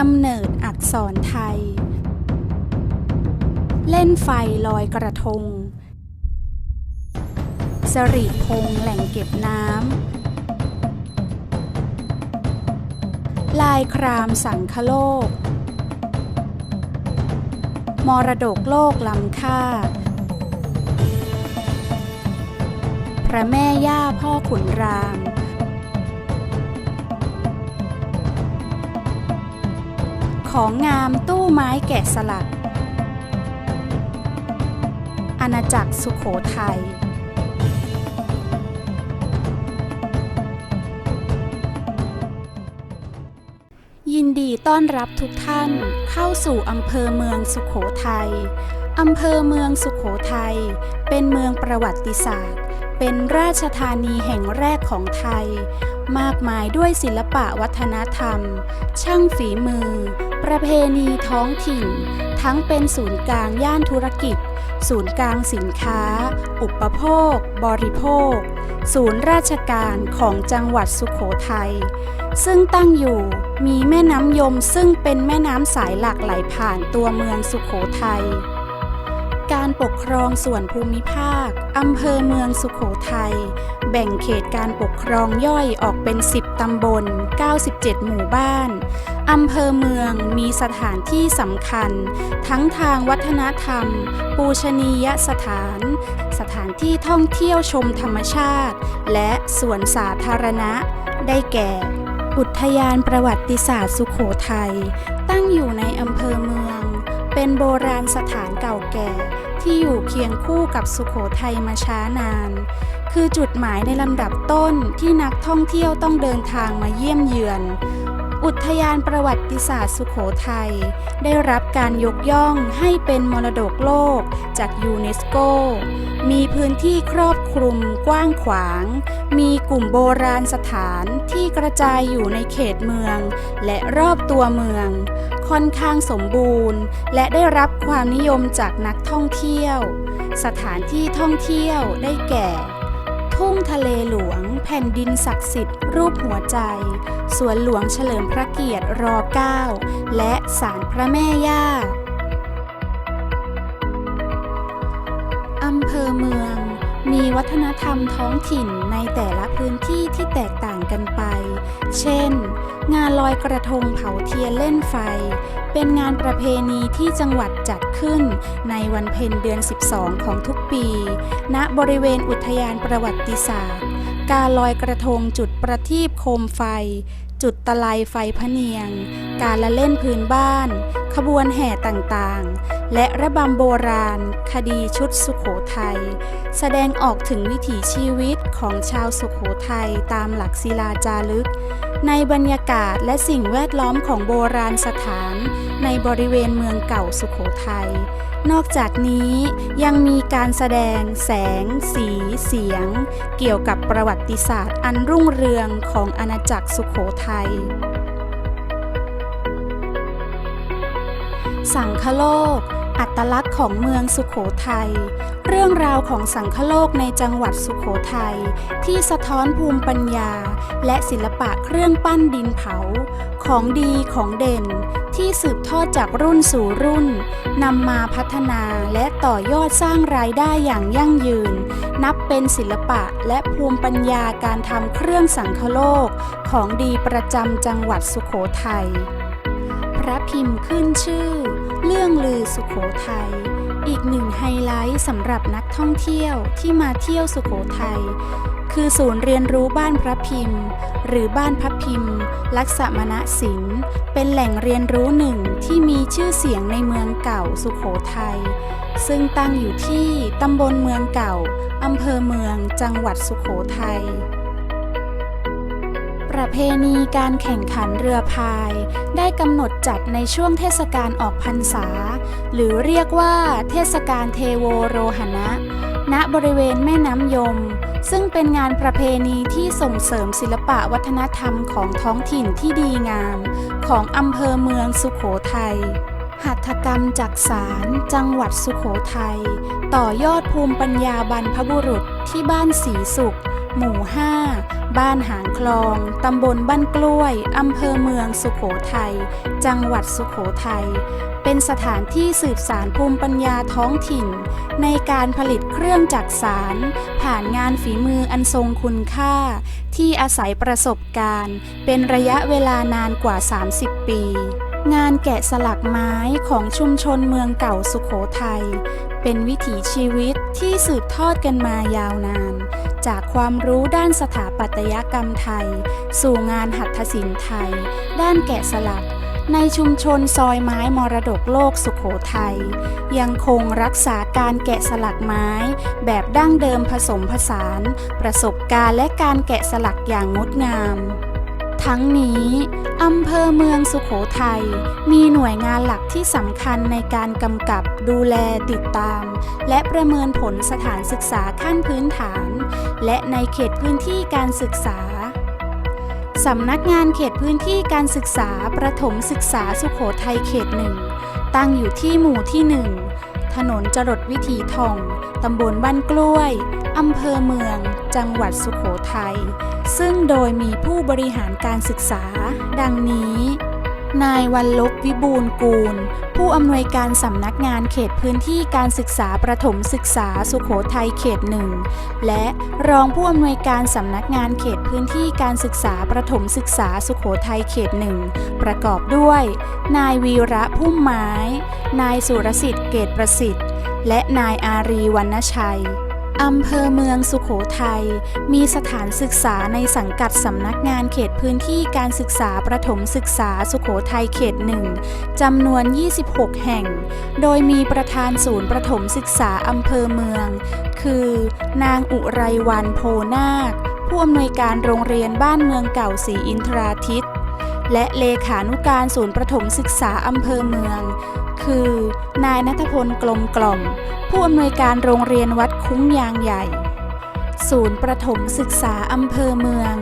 กำเนิดอักษรไทย เล่นไฟลอยกระทง สริพงษ์แหล่งเก็บน้ำ ลายครามสังคโลก มรดกโลกล้ำค่า พระแม่ย่าพ่อขุนราม ของงามตู้ไม้แกะสลัก อาณาจักรสุขโขทัยยินดีต้อนรับทุกท่านเข้าสู่อำเภอเมืองสุขโขทัยอำเภอเมืองสุขโขทัยเป็นเมืองประวัติศาสตร์ เป็นราชธานีแห่งแรกของไทย มากมายด้วยศิลปะวัฒนธรรม ช่างฝีมือ ประเพณีท้องถิ่น ทั้งเป็นศูนย์กลางย่านธุรกิจ ศูนย์กลางสินค้า อุปโภค บริโภค ศูนย์ราชการของจังหวัดสุขโขทัย ซึ่งตั้งอยู่มีแม่น้ำยมซึ่งเป็นแม่น้ำสายหลักไหลผ่านตัวเมืองสุขโขทัยการปกครองส่วนภูมิภาค อำเภอเมืองสุขโขทัย แบ่งเขตการปกครองย่อยออกเป็น 10 ตำบล 97 หมู่บ้าน อำเภอเมืองมีสถานที่สำคัญ ทั้งทางวัฒนธรรม ปูชนียสถาน สถานที่ท่องเที่ยวชมธรรมชาติ และสวนสาธารณะ ได้แก่ อุทยานประวัติศาสตร์สุขโขทัย ตั้งอยู่ในอำเภอเมือง เป็นโบราณสถานเก่าแก่ที่อยู่เคียงคู่กับสุขโขทัยมาช้านาน คือจุดหมายในลำดับต้นที่นักท่องเที่ยวต้องเดินทางมาเยี่ยมเยือน อุทยานประวัติศาสตร์สุขโขทัยได้รับการยกย่องให้เป็นมรดกโลกจากยูเนสโก มีพื้นที่ครอบคลุมกว้างขวาง มีกลุ่มโบราณสถานที่กระจายอยู่ในเขตเมือง และรอบตัวเมือง ค่อนข้างสมบูรณ์ และได้รับความนิยมจากนักท่องเที่ยว สถานที่ท่องเที่ยวได้แก่ ทุ่งทะเลหลวง แผ่นดินศักดิ์สิทธิ์ รูปหัวใจ สวนหลวงเฉลิมพระเกียรติร 9 และศาลพระแม่ย่า มีวัฒนธรรมท้องถิ่นในแต่ละพื้นที่ที่แตกต่างกันไป เช่น งานลอยกระทงเผาเทียนเล่นไฟ เป็นงานประเพณีที่จังหวัดจัดขึ้นในวันเพ็ญเดือน 12 ของทุกปี ณ บริเวณอุทยานประวัติศาสตร์ การลอยกระทงจุดประทีปโคมไฟ จุดตะไลไฟพะเนียง การละเล่นพื้นบ้าน ขบวนแห่ต่างๆ และระบำโบราณ คดีชุดสุขโขทัยแสดงออกถึงวิถีชีวิตของชาวสุขโขทัยตามหลักศิลาจารึก ในบรรยากาศและสิ่งแวดล้อมของโบราณสถาน ในบริเวณเมืองเก่าสุขโขทัย นอกจากนี้ยังมีการแสดงแสง สี เสียง เกี่ยวกับประวัติศาสตร์อันรุ่งเรืองของอาณาจักรสุขโขทัย สังคโลก อัตลักษณ์ของเมืองสุขโขทัย เรื่องราวของสังคโลกในจังหวัดสุขโขทัยที่สะท้อนภูมิปัญญา และศิลปะเครื่องปั้นดินเผา ของดีของเด่น ที่สืบทอดจากรุ่นสู่รุ่นนำมาพัฒนาและต่อยอดสร้างรายได้อย่างยั่งยืน นับเป็นศิลปะและภูมิปัญญาการทำเครื่องสังคโลก ของดีประจำจังหวัดสุขโขทัยพระพิมพ์ขึ้นชื่อ เรื่องลือสุขโขทัยอีกหนึ่งไฮไลท์สำหรับนักท่องเที่ยวที่มาเที่ยวสุขโขทัย คือศูนย์เรียนรู้บ้านพระพิมพ์ หรือบ้านพระพิมพ์ ลักษมณศิลป์เป็นแหล่งเรียนรู้หนึ่งที่มีชื่อเสียงในเมืองเก่าสุขโขทัยซึ่งตั้งอยู่ที่ตำบลเมืองเก่าอำเภอเมืองจังหวัดสุขโขทัยประเพณีการแข่งขันเรือพาย ได้กำหนดจัดในช่วงเทศกาลออกพรรษา หรือเรียกว่าเทศกาลเทโวโรหณะณบริเวณแม่น้ำยม ซึ่งเป็นงานประเพณีที่ส่งเสริมศิลปะวัฒนธรรมของท้องถิ่นที่ดีงาม ของอำเภอเมืองสุขโขทัยหัตถกรรมจักสารจังหวัดสุขโขทัยต่อยอดภูมิปัญญาบรรพบุรุษที่บ้านสีสุข หมู่ 5 บ้านหางคลอง ตำบลบ้านกล้วย อำเภอเมืองสุขโขทัย จังหวัดสุขโขทัย เป็นสถานที่สืบสารภูมิปัญญาท้องถิ่น ในการผลิตเครื่องจักสาร ผ่านงานฝีมืออันทรงคุณค่า ที่อาศัยประสบการณ์ เป็นระยะเวลานานกว่า 30 ปีงานแกะสลักไม้ของชุมชนเมืองเก่าสุขโขทัย เป็นวิถีชีวิตที่สืบทอดกันมายาวนาน จากความรู้ด้านสถาปัตยกรรมไทย สู่งานหัตถศิลป์ไทย ด้านแกะสลัก ในชุมชนซอยไม้มรดกโลกสุขโขทัยยังคงรักษาการแกะสลักไม้ แบบดั้งเดิมผสมผสาน ประสบการณ์และการแกะสลักอย่างงดงาม ทั้งนี้อำเภอเมืองสุขโขทัยมีหน่วยงานหลักที่สำคัญในการกำกับดูแลติดตาม และประเมินผลสถานศึกษาขั้นพื้นฐาน และในเขตพื้นที่การศึกษาสำนักงานเขตพื้นที่การศึกษาประถมศึกษาสุขโขทัยเขตหนึ่งตั้งอยู่ที่หมู่ที่หนึ่งถนนจรดวิถีทอง ตำบลบ้านกล้วย อำเภอเมือง จังหวัดสุขโขทัย ซึ่งโดยมีผู้บริหารการศึกษา ดังนี้ นายวันลบวิบูลย์กูล ผู้อำนวยการสำนักงานเขตพื้นที่การศึกษาประถมศึกษาสุขโขทัยเขตหนึ่งและรองผู้อำนวยการสำนักงานเขตพื้นที่การศึกษาประถมศึกษาสุขโขทัยเขตหนึ่งประกอบด้วย นายวีระพุ่มไม้ นายสุรสิทธิ์เกตประสิทธิ์ และนายอารีวรรณชัย อำเภอเมืองสุขโขทัยมีสถานศึกษาในสังกัดสำนักงานเขตพื้นที่การศึกษาประถมศึกษาสุขโขทัยเขตหนึ่งจำนวน 26 แห่ง โดยมีประธานศูนย์ประถมศึกษาอำเภอเมือง คือ นางอุไรวันโพนาค ผู้อำนวยการโรงเรียนบ้านเมืองเก่าศรีอินทราทิตและเลขานุการศูนย์ประถมศึกษาอำเภอเมือง คือ นายนัทพลกลมกล่อม ผู้อำนวยการโรงเรียนวัดคุ้งยางใหญ่ ศูนย์ประถมศึกษาอำเภอเมือง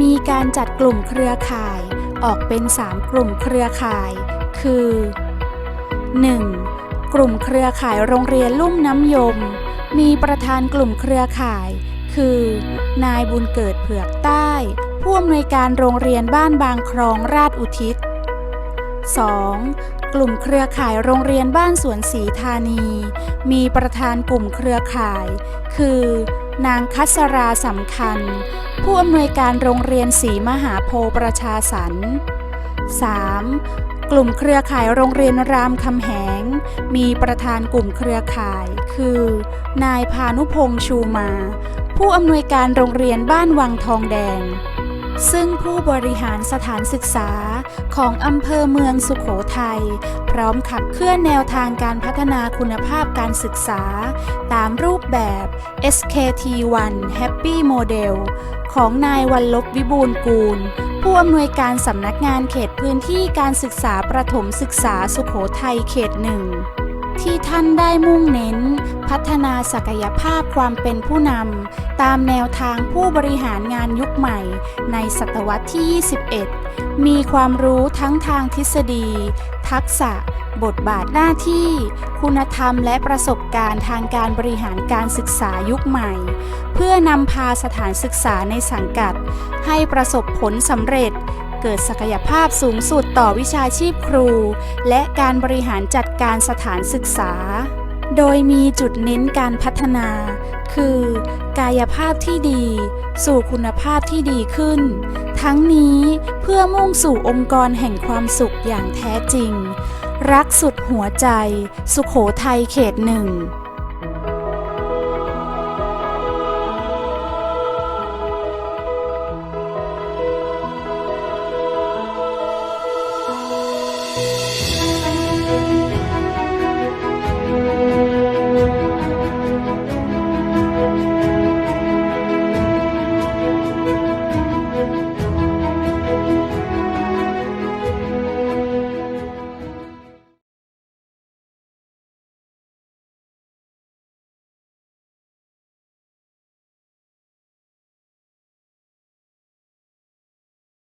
มีการจัดกลุ่มเครือข่าย ออกเป็น 3 กลุ่มเครือข่าย คือ 1. กลุ่มเครือข่ายโรงเรียนลุ่มน้ำยม มีประธานกลุ่มเครือข่าย คือ นายบุญเกิดเผือกใต้ ผู้อำนวยการโรงเรียนบ้านบางครองราชอุทิศ 2. กลุ่มเครือข่ายโรงเรียนบ้านสวนศรีธานี มีประธานกลุ่มเครือข่าย คือ นางคัสราสำคัญ ผู้อำนวยการโรงเรียนศรีมหาโพประชาสรรค์ 3. กลุ่มเครือข่ายโรงเรียนรามคำแหง มีประธานกลุ่มเครือข่าย คือ นายพานุพงษ์ชูมา ผู้อำนวยการโรงเรียนบ้านวังทองแดง ซึ่งผู้บริหารสถานศึกษาของอำเภอเมืองสุขโขทัยพร้อมขับเคลื่อนแนวทางการพัฒนาคุณภาพการศึกษา ตามรูปแบบ SKT1 Happy Model ของนายวันลบวิบูลกูล ผู้อำนวยการสำนักงานเขตพื้นที่การศึกษาประถมศึกษาสุขโขทัยเขตหนึ่ง ที่ท่านได้มุ่งเน้น พัฒนาศักยภาพความเป็นผู้นำตามแนวทางผู้บริหารงานยุคใหม่ในศตวรรษที่ 21 มีความรู้ทั้งทางทฤษฎี ทักษะ บทบาทหน้าที่ คุณธรรมและประสบการณ์ทางการบริหารการศึกษายุคใหม่ เพื่อนำพาสถานศึกษาในสังกัด ให้ประสบผลสำเร็จ เกิดศักยภาพสูงสุดต่อวิชาชีพครู และการบริหารจัดการสถานศึกษา โดยมีจุดเน้นการพัฒนา คือ กายภาพที่ดี สู่คุณภาพที่ดีขึ้น ทั้งนี้เพื่อมุ่งสู่องค์กรแห่งความสุขอย่างแท้จริง รักสุดหัวใจ สุขโขทัยเขตหนึ่ง